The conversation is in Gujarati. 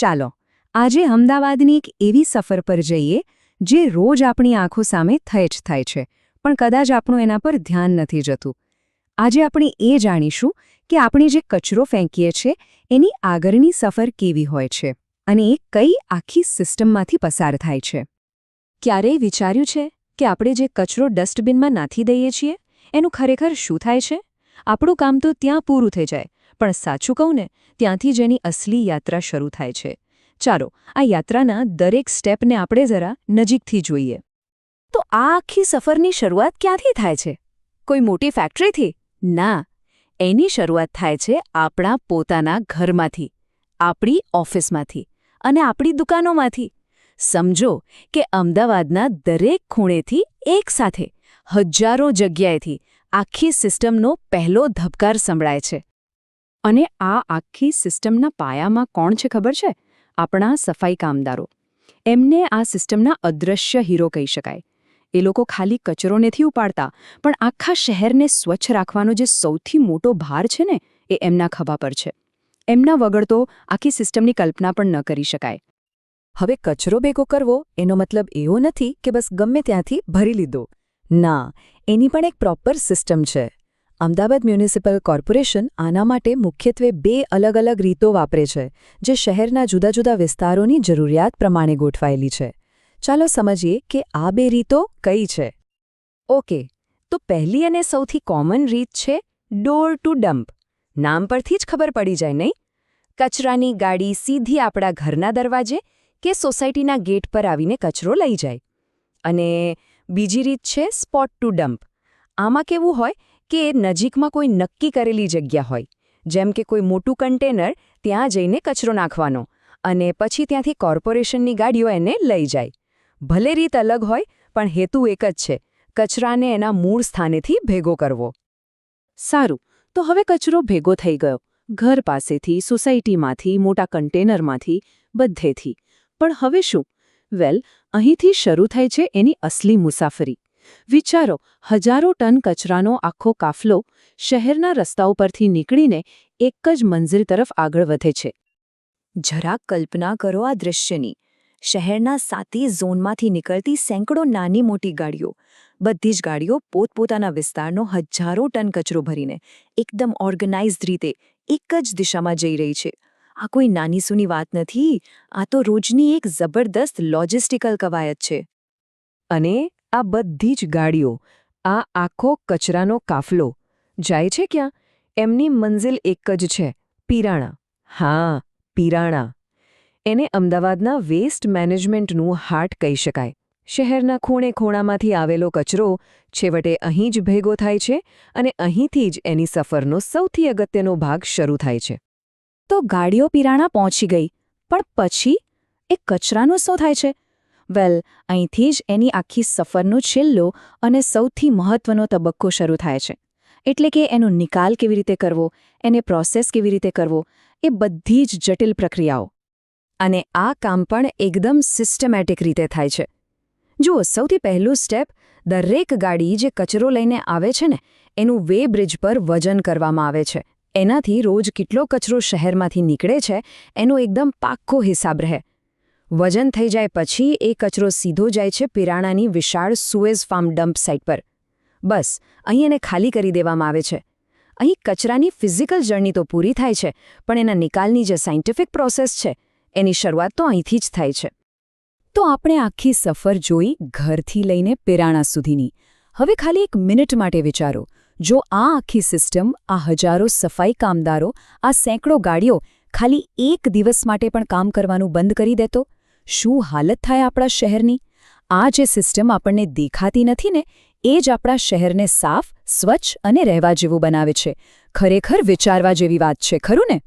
ચાલો, આજે અમદાવાદની એક એવી સફર પર જઈએ, જે રોજ આપણી આંખો સામે થઈ જ થાય છે, પણ કદાચ આપણું એના પર ધ્યાન નથી જતું. આજે આપણે એ જાણીશું કે આપણે જે કચરો ફેંકીએ છીએ એની આગળની સફર કેવી હોય છે, અને એ કઈ આખી સિસ્ટમમાંથી પસાર થાય છે. ક્યારેય વિચાર્યું છે કે આપણે જે કચરો ડસ્ટબિનમાં નાથી દઈએ છીએ, એનું ખરેખર શું થાય છે? આપણું કામ તો ત્યાં પૂરું થઈ જાય પણ સાચું કહું ને, ત્યાંથી જેની અસલી યાત્રા શરૂ થાય છે. ચાલો, આ યાત્રાના દરેક સ્ટેપને આપણે જરા નજીકથી જોઈએ. તો આ આખી સફરની શરૂઆત ક્યાંથી થાય છે? કોઈ મોટી ફેક્ટરીથી ના. એની શરૂઆત થાય છે આપણા પોતાના ઘરમાંથી, આપણી ઓફિસમાંથી અને આપણી દુકાનોમાંથી. સમજો કે અમદાવાદના દરેક ખૂણેથી એકસાથે હજારો જગ્યાએથી આખી સિસ્ટમનો પહેલો ધબકાર સંભળાય છે. અને આ આખી સિસ્ટમના પાયામાં કોણ છે ખબર છે? આપણા સફાઈ કામદારો. એમને આ સિસ્ટમના અદૃશ્ય હીરો કહી શકાય. એ લોકો ખાલી કચરો નથી ઉપાડતા, પણ આખા શહેરને સ્વચ્છ રાખવાનો જે સૌથી મોટો ભાર છે ને, એ એમના ખભા પર છે. એમના વગર તો આખી સિસ્ટમની કલ્પના પણ ન કરી શકાય. હવે કચરો ભેગો કરવો, એનો મતલબ એવો નથી કે બસ ગમે ત્યાંથી ભરી લીધો. ના, એની પણ એક પ્રોપર સિસ્ટમ છે. અમદાવાદ મ્યુનિસિપલ કોર્પોરેશન આના માટે મુખ્યત્વે બે અલગ અલગ રીતો વાપરે છે, જે શહેરના જુદા જુદા વિસ્તારોની જરૂરિયાત પ્રમાણે ગોઠવાયેલી છે. ચાલો સમજીએ કે આ બે રીતો કઈ છે. ઓકે, તો પહેલી અને સૌથી કોમન રીત છે, ડોર ટુ ડમ્પ. નામ પરથી જ ખબર પડી જાય, નહીં? કચરાની ગાડી સીધી આપણા ઘરના દરવાજે કે સોસાયટીના ગેટ પર આવીને કચરો લઈ જાય. અને બીજી રીત છે સ્પોટ ટુ ડમ્પ. આમાં કેવું હોય કે નજીકમાં કોઈ નક્કી કરેલી જગ્યા હોય, જેમ કે કોઈ મોટું કન્ટેનર, ત્યાં જઈને કચરો નાખવાનો અને પછી ત્યાંથી કોર્પોરેશનની ગાડીઓ એને લઈ જાય. ભલે રીત અલગ હોય, પણ હેતુ એક જ છે, કચરાને એના મૂળ સ્થાનેથી ભેગો કરવો. સારું, તો હવે કચરો ભેગો થઈ ગયો. ઘર પાસેથી, સોસાયટીમાંથી, મોટા કન્ટેનરમાંથી, બધેથી. પણ હવે શું? વેલ, અહીંથી શરૂ થાય છે એની અસલી મુસાફરી. વિચારો, હજારો ટન કચરાનો આખો કાફલો શહેરના રસ્તાઓ પરથી નીકળીને એક જ મંઝિલ તરફ આગળ વધે છે. જરા કલ્પના કરો આ દૃશ્યની શહેરના સાતી ઝોનમાંથી નીકળતી સેંકડો નાની મોટી ગાડીઓ, બધી જ ગાડીઓ પોતપોતાના વિસ્તારનો હજારો ટન કચરો ભરીને એકદમ ઓર્ગેનાઇઝડ રીતે એક જ દિશામાં જઈ રહી છે. આ કોઈ નાની સૂની વાત નથી, આ તો રોજની એક જબરદસ્ત લોજિસ્ટિકલ કવાયત છે. અને આ બધી જ ગાડીઓ, આ આખો કચરાનો કાફલો, જાય છે ક્યાં? એમની મંઝિલ એક જ છે, પીરાણા. હા, પીરાણા. એને અમદાવાદના વેસ્ટ મેનેજમેન્ટનું હાર્ટ કહી શકાય. શહેરના ખૂણે ખૂણામાંથી આવેલો કચરો છેવટે અહીં જ ભેગો થાય છે અને અહીંથી જ એની સફરનો સૌથી અગત્યનો ભાગ શરૂ થાય છે. તો ગાડીઓ પીરાણા પહોંચી ગઈ, પણ પછી એ કચરાનો શું થાય છે? વેલ, અહીંથી જ એની આખી સફરનો છેલ્લો અને સૌથી મહત્વનો તબક્કો શરૂ થાય છે. એટલે કે એનો નિકાલ કેવી રીતે કરવો, એને પ્રોસેસ કેવી રીતે કરવો, એ બધી જ જટિલ પ્રક્રિયાઓ. અને આ કામ પણ એકદમ સિસ્ટમેટિક રીતે થાય છે. જુઓ, સૌથી પહેલું સ્ટેપ, દરેક ગાડી જે કચરો લઈને આવે છે ને, એનું વે બ્રિજ પર વજન કરવામાં આવે છે. એનાથી રોજ કેટલો કચરો શહેરમાંથી નીકળે છે, એનો એકદમ પાક્કો હિસાબ રહે. વજન થઈ જાય પછી એ કચરો સીધો જાય છે પિરાણાની વિશાળ સુએઝ ફાર્મ ડમ્પ સાઇટ પર. બસ, અહીં એને ખાલી કરી દેવામાં આવે છે. અહીં કચરાની ફિઝિકલ જર્ની તો પૂરી થાય છે, પણ એના નિકાલની જે સાયન્ટિફિક પ્રોસેસ છે, એની શરૂઆત તો અહીંથી જ થાય છે. તો આપણે આખી સફર જોઈ ઘરથી લઈને પિરાણા સુધીની. હવે ખાલી એક મિનિટ માટે વિચારો. જો આ આખી સિસ્ટમ, આ હજારો સફાઈ કામદારો, આ સેંકડો ગાડીઓ ખાલી એક દિવસ માટે પણ કામ કરવાનું બંધ કરી દેતો? શું હાલત થાય આપણા શહેરની? આ જે સિસ્ટમ આપણને દેખાતી નથી ને, એ જ આપણા શહેરને સાફ, સ્વચ્છ અને રહેવા જેવું બનાવે છે. ખરેખર વિચારવા જેવી વાત છે, ખરું ને?